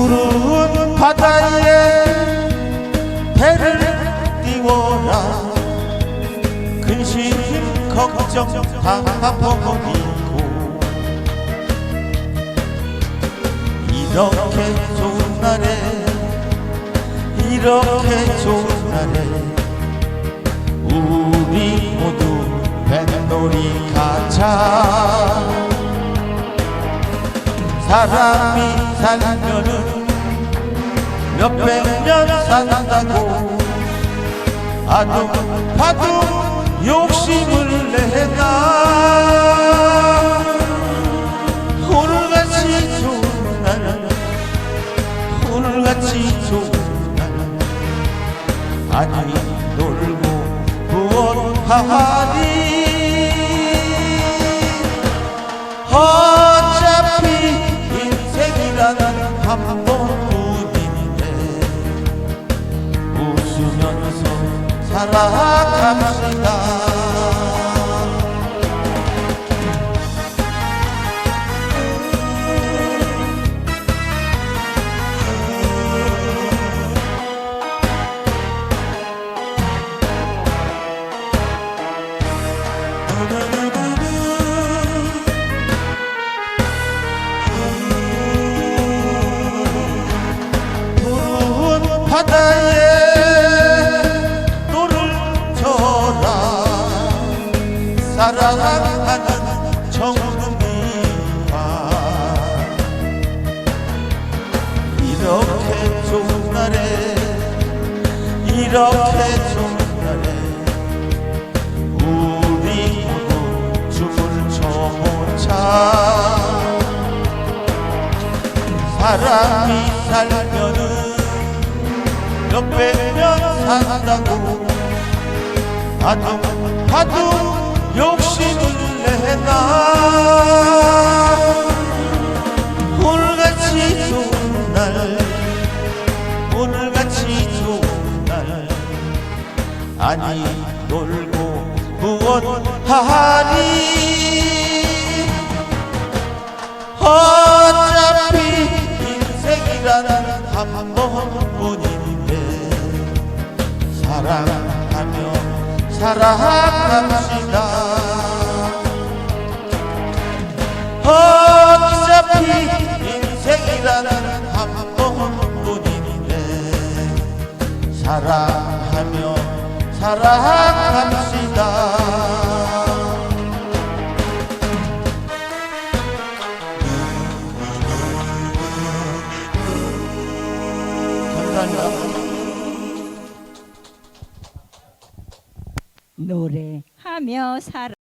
푸른 바다에 배를 띄워라 근심 걱정 다 버리고 이렇게 좋은 날에 이렇게 좋은 날에 우리 모두 뱃놀이 가자. 사람이 살면은 몇백 년 산다고 아둥바둥 욕심을 내나 오늘같이 좋은 날 오늘같이 좋은 날 아니 놀고 무엇하리 웃으면서 살아갑시다. 바다에 날에 이렇게 좋은 날에 우리 모두 춤을 춰보자 사람이 살면은 몇백 년 산다고. 아둥바둥 욕심을 내나 아니 놀고 무엇하리 어차피 인생이라는 한 번뿐인데 사랑하며 살아갑시다. 어차피 인생이라는 한 번뿐인데 사랑하며 살아갑시다 감사합니다. 노래하며 살아